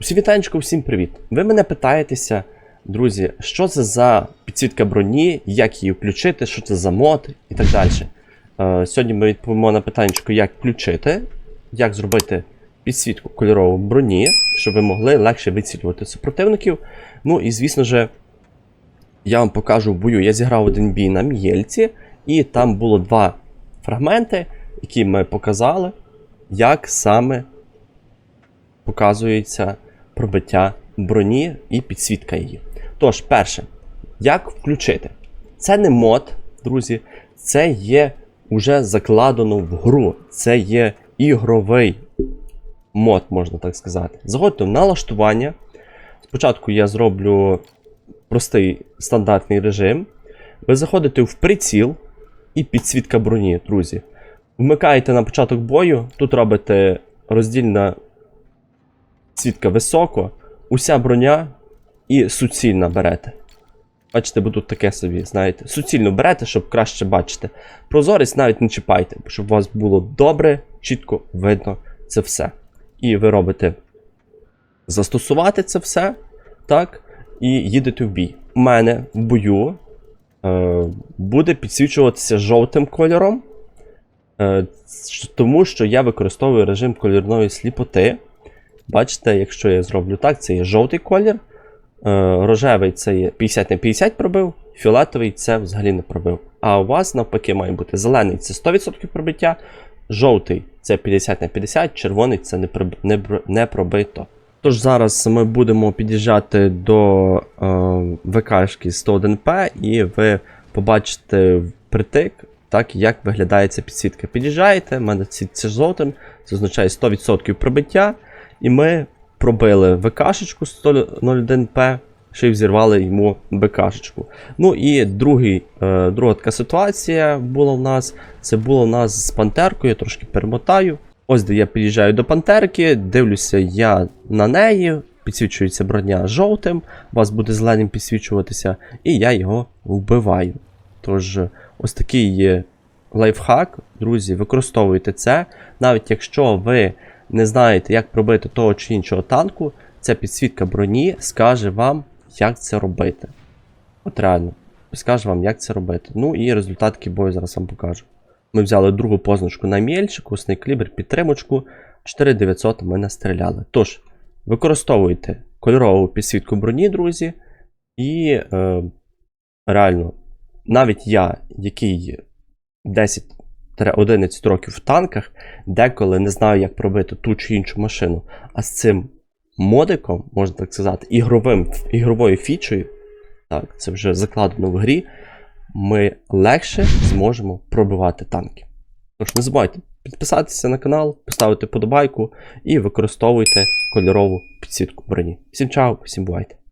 Усі вітанечко, всім привіт! Ви мене питаєтеся, друзі, що це за підсвітка броні, як її включити, що це за мод і так далі. Е, сьогодні ми відповімо на питання, як включити, як зробити підсвітку кольорову броні, щоб ви могли легше вицілювати супротивників. Ну і звісно же, я вам покажу в бою. Я зіграв один бій на Мієльці, і там було два фрагменти, які ми показали, як саме показується пробиття броні і підсвітка її. Тож, перше, як включити? Це не мод, друзі, це є уже закладено в гру. Це є ігровий мод, можна так сказати. Заходьте в налаштування. Спочатку я зроблю простий стандартний режим. Ви заходите в приціл і підсвітка броні, друзі. Вмикаєте на початок бою, тут робите роздільна світка високо, уся броня і суцільна берете. Бачите, бо тут таке собі, знаєте. Суцільно берете, щоб краще бачити. Прозорість навіть не чіпайте, щоб у вас було добре, чітко видно це все. І ви робите застосувати це все, так, і їдете в бій. У мене в бою е, буде підсвічуватися жовтим кольором, е, тому що я використовую режим кольорної сліпоти. Бачите, якщо я зроблю так, це є жовтий колір, е, рожевий це є 50 на 50 пробив, фіолетовий це взагалі не пробив. А у вас навпаки має бути зелений це 100% пробиття, жовтий це 50 на 50, червоний це не, проб- не, не пробито. Тож зараз ми будемо під'їжджати до е, ВКшки 101П, і ви побачите впритик, так як виглядає ця підсвітка. Під'їжджаєте, в мене це жовтим, це означає 100% пробиття. І ми пробили ВКшечку 101П, ще й взірвали йому БКшечку. Ну і другий, е, друга така ситуація була в нас. Це було в нас з пантеркою, я трошки перемотаю. Ось де я під'їжджаю до пантерки, дивлюся я на неї, підсвічується броня жовтим, у вас буде зеленим підсвічуватися, і я його вбиваю. Тож, ось такий є лайфхак, друзі, використовуйте це. Навіть якщо ви не знаєте, як пробити того чи іншого танку, ця підсвітка броні скаже вам, як це робити. От реально, скаже вам, як це робити. Ну і результатки бою зараз вам покажу. Ми взяли другу позначку на мільчику, снейклібер, підтримочку. 4900 ми настріляли. Тож, використовуйте кольорову підсвітку броні, друзі. І е, реально, навіть я, який 10-11 років в танках, деколи не знаю, як пробити ту чи іншу машину. А з цим модиком, можна так сказати, ігровим, ігровою фічею, так, це вже закладено в грі, ми легше зможемо пробивати танки. Тож не забувайте підписатися на канал, поставити подобайку і використовуйте кольорову підсвітку броні. Всім чао, всім бувайте!